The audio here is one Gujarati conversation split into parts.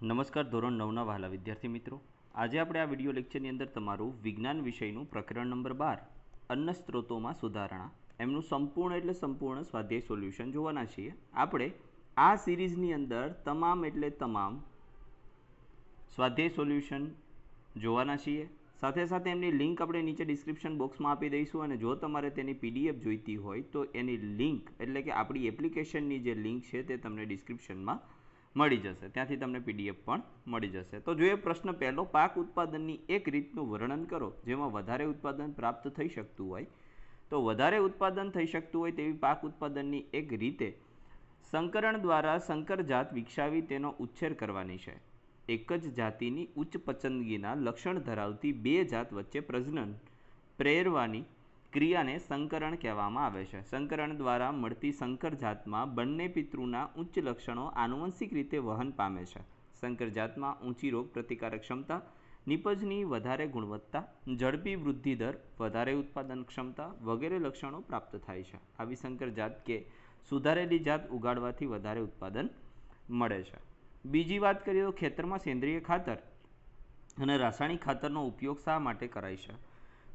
નમસ્કાર ધોરણ નવના વહાલા વિદ્યાર્થી મિત્રો. આજે આપણે આ વીડિયો લેક્ચરની અંદર તમારું વિજ્ઞાન વિષયનું પ્રકરણ નંબર બાર, અન્ન સ્ત્રોતોમાં સુધારણા. એમનું સંપૂર્ણ એટલે સંપૂર્ણ સ્વાધ્યાય સોલ્યુશન જોવાના છીએ. આપણે આ સિરીઝની અંદર તમામ એટલે તમામ સ્વાધ્યાય સોલ્યુશન જોવાના છીએ. સાથે સાથે એમની લિંક આપણે નીચે ડિસ્ક્રિપ્શન બોક્સમાં આપી દઈશું અને જો તમારે તેની પીડીએફ જોઈતી હોય તો એની લિંક એટલે કે આપણી એપ્લિકેશનની જે લિંક છે તે તમને ડિસ્ક્રિપ્શનમાં મળી જશે. ત્યાંથી તમને પીડીએફ પણ મળી જશે. તો જોઈએ પ્રશ્ન પહેલો, પાક ઉત્પાદનની એક રીતનું વર્ણન કરો, જેમાં વધારે ઉત્પાદન પ્રાપ્ત થઈ શકતું હોય. તો વધારે ઉત્પાદન થઈ શકતું હોય તેવી પાક ઉત્પાદનની એક રીતે સંકરણ દ્વારા સંકર જાત વિકસાવી તેનો ઉછેર કરવાની છે. એક જ જાતિની ઉચ્ચ પસંદગીના લક્ષણ ધરાવતી બે જાત વચ્ચે પ્રજનન, પ્રેરવાની ક્રિયાને સંકરણ કહેવામાં આવે છે. સંકરણ દ્વારા મળતી સંકર જાતમાં બંને પિતૃના ઉચ્ચ લક્ષણો આનુવંશિક રીતે વહન પામે છે. સંકર જાતમાં ઊંચી રોગ પ્રતિકારક ક્ષમતા, નિપજની વધારે ગુણવત્તા, ઝડપી વૃદ્ધિ દર, વધારે ઉત્પાદન ક્ષમતા વગેરે લક્ષણો પ્રાપ્ત થાય છે. આવી સંકર જાત કે સુધારેલી જાત ઉગાડવાથી વધારે ઉત્પાદન મળે છે. બીજી વાત કરીએ તો ખેતરમાં સેન્દ્રિય ખાતર અને રાસાયણિક ખાતરનો ઉપયોગ શા માટે કરાય છે?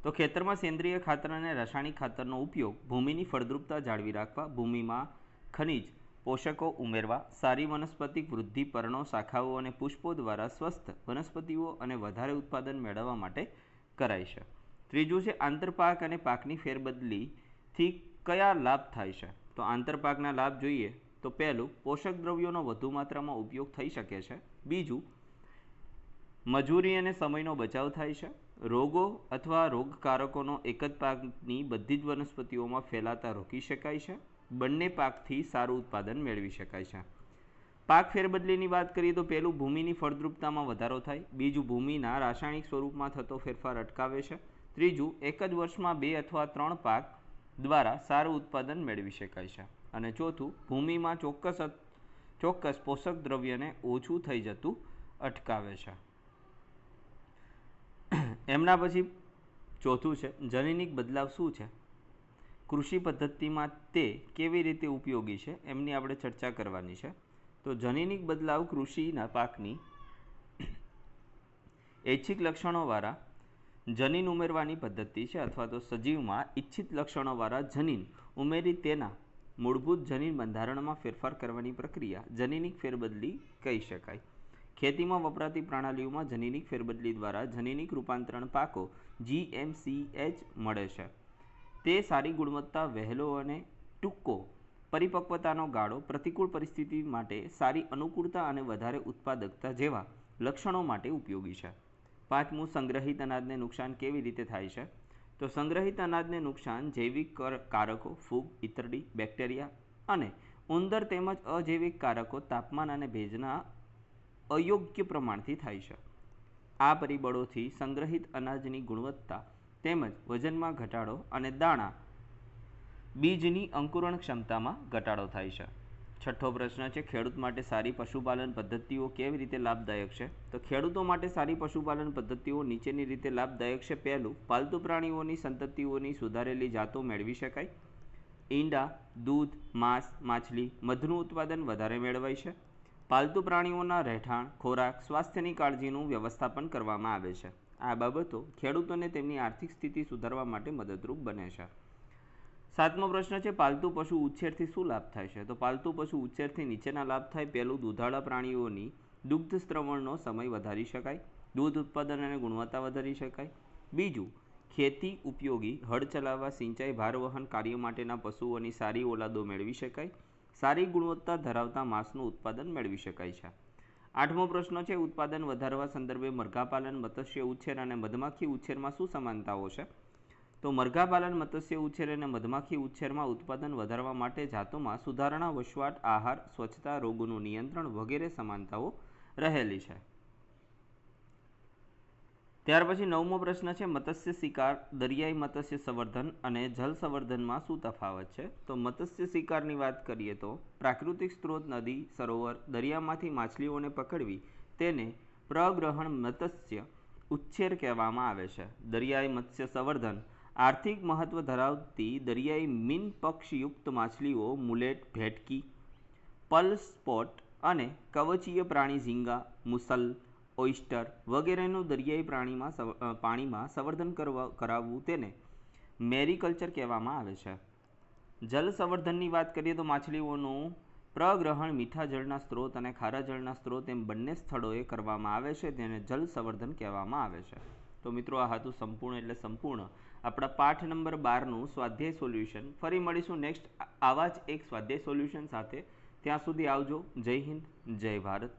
તો ખેતરમાં સેન્દ્રિય ખાતર અને રાસાયણિક ખાતરનો ઉપયોગ ભૂમિની ફળદ્રુપતા જાળવી રાખવા, ભૂમિમાં ખનિજ પોષકો ઉમેરવા, સારી વનસ્પતિક વૃદ્ધિ પરણો શાખાઓ અને પુષ્પો દ્વારા સ્વસ્થ વનસ્પતિઓ અને વધારે ઉત્પાદન મેળવવા માટે કરાય છે. ત્રીજું છે આંતરપાક અને પાકની ફેરબદલીથી કયા લાભ થાય છે? તો આંતરપાકના લાભ જોઈએ તો પહેલું, પોષક દ્રવ્યોનો વધુ માત્રામાં ઉપયોગ થઈ શકે છે. બીજું, મજૂરી અને સમયનો બચાવ થાય છે. રોગો અથવા રોગકારકોનો એક જ પાકની બધી જ વનસ્પતિઓમાં ફેલાતા રોકી શકાય છે. બંને પાકથી સારું ઉત્પાદન મેળવી શકાય છે. પાક ફેરબદલીની વાત કરીએ તો પહેલું ભૂમિની ફળદ્રુપતામાં વધારો થાય. બીજું ભૂમિના રાસાયણિક સ્વરૂપમાં થતો ફેરફાર અટકાવે છે. ત્રીજું, એક જ વર્ષમાં બે અથવા ત્રણ પાક દ્વારા સારું ઉત્પાદન મેળવી શકાય છે. અને ચોથું, ભૂમિમાં ચોક્કસ ચોક્કસ પોષક દ્રવ્યને ઓછું થઈ જતું અટકાવે છે. એમના પછી ચોથું છે, જનીનિક બદલાવ શું છે? કૃષિ પદ્ધતિમાં તે કેવી રીતે ઉપયોગી છે, એમની આપણે ચર્ચા કરવાની છે. તો જનીનિક બદલાવ કૃષિના પાકની ઐચ્છિક લક્ષણોવાળા જનીન ઉમેરવાની પદ્ધતિ છે, અથવા તો સજીવમાં ઈચ્છિત લક્ષણોવાળા જનીન ઉમેરી તેના મૂળભૂત જનીન બંધારણમાં ફેરફાર કરવાની પ્રક્રિયા જનીનિક ફેરબદલી કહી શકાય. ખેતીમાં વપરાતી પ્રણાલીઓમાં જનીનિક ફેરબદલી દ્વારા જનીનિક રૂપાંતરણ પાકો જીએમસીએચ મળે છે. તે સારી ગુણવત્તા, વહેલો અને ટૂંકો પરિપક્વતાનો ગાળો, પ્રતિકૂળ પરિસ્થિતિ માટે સારી અનુકૂળતા અને વધારે ઉત્પાદકતા જેવા લક્ષણો માટે ઉપયોગી છે. પાંચમું, સંગ્રહિત અનાજને નુકસાન કેવી રીતે થાય છે? તો સંગ્રહિત અનાજને નુકસાન જૈવિક કારકો, ફૂગ ઇતરડી બેક્ટેરિયા અને ઉંદર તેમજ અજૈવિક કારકો, તાપમાન અને ભેજના અયોગ્ય પ્રમાણથી થાય છે. આ પરિબળોથી સંગ્રહિત અનાજની ગુણવત્તા તેમજ વજનમાં ઘટાડો અને દાણા બીજની અંકુરણ ક્ષમતામાં ઘટાડો થાય છે. છઠ્ઠો પ્રશ્ન છે, ખેડૂત માટે સારી પશુપાલન પદ્ધતિઓ કેવી રીતે લાભદાયક છે? તો ખેડૂતો માટે સારી પશુપાલન પદ્ધતિઓ નીચેની રીતે લાભદાયક છે. પહેલું, પાલતુ પ્રાણીઓની સંતતિઓની સુધારેલી જાતો મેળવી શકાય. ઈંડા, દૂધ, માંસ, માછલી, મધનું ઉત્પાદન વધારે મેળવાય છે. પાલતુ પ્રાણીઓના રહેઠાણ, ખોરાક, સ્વાસ્થ્યની કાળજીનું વ્યવસ્થાપન કરવામાં આવે છે. આ બાબતો ખેડૂતોને તેમની આર્થિક સ્થિતિ સુધારવા માટે મદદરૂપ બને છે. સાતમો પ્રશ્ન છે, પાલતુ પશુ ઉછેરથી શું લાભ થાય છે? તો પાલતુ પશુ ઉછેરથી નીચેના લાભ થાય પહેલું દૂધાળા પ્રાણીઓની દુગ્ધ સ્ત્રવણનો સમય વધારી શકાય, દૂધ ઉત્પાદન અને ગુણવત્તા વધારી શકાય. બીજું, ખેતી ઉપયોગી, હળ ચલાવવા, સિંચાઈ ભારવહન કાર્ય માટેના પશુઓની સારી ઓલાદો મેળવી શકાય. સારી ગુણવત્તા ધરાવતા માંસનું ઉત્પાદન મેળવી શકાય છે. આઠમો પ્રશ્ન છે, ઉત્પાદન વધારવા સંદર્ભે મરઘાપાલન, મત્સ્ય ઉછેર અને મધમાખી ઉછેરમાં શું સમાનતાઓ છે? તો મરઘાપાલન, મત્સ્ય ઉછેર અને મધમાખી ઉછેરમાં ઉત્પાદન વધારવા માટે જાતોમાં સુધારણા, વસવાટ, આહાર, સ્વચ્છતા, રોગોનું નિયંત્રણ વગેરે સમાનતાઓ રહેલી છે. ત્યાર પછી નવમો પ્રશ્ન છે, મત્સ્ય શિકાર, દરિયાઈ મત્સ્ય સંવર્ધન અને જલ સંવર્ધનમાં શું તફાવત છે? તો મત્સ્ય શિકારની વાત કરીએ તો, પ્રાકૃતિક સ્ત્રોત નદી, સરોવર, દરિયામાંથી માછલીઓને પકડવી, તેને પ્રગ્રહણ મત્સ્ય ઉછેર કહેવામાં આવે છે. દરિયાઈ મત્સ્ય સંવર્ધન, આર્થિક મહત્વ ધરાવતી દરિયાઈ મીન પક્ષયુક્ત માછલીઓ, મુલેટ, ભેટકી, પલ સ્પોટ અને કવચીય પ્રાણી ઝીંગા, મુસલ ઓઇસ્ટર વગેરેનું દરિયાઈ પ્રાણીમાં પાણીમાં સંવર્ધન કરવા, કરાવવું તેને મેરીકલ્ચર કહેવામાં આવે છે. જલ સંવર્ધનની વાત કરીએ તો માછલીઓનું પ્રગ્રહણ મીઠા જળના સ્ત્રોત અને ખારા જળના સ્ત્રોત એમ બંને સ્થળોએ કરવામાં આવે છે તેને જલ સંવર્ધન કહેવામાં આવે છે. તો મિત્રો આ હતું સંપૂર્ણ એટલે સંપૂર્ણ. આપણા પાઠ નંબર બારનું સ્વાધ્યાય સોલ્યુશન. ફરી મળીશું નેક્સ્ટ આવા જ એક સ્વાધ્યાય સોલ્યુશન સાથે. ત્યાં સુધી આવજો. જય હિન્દ, જય ભારત.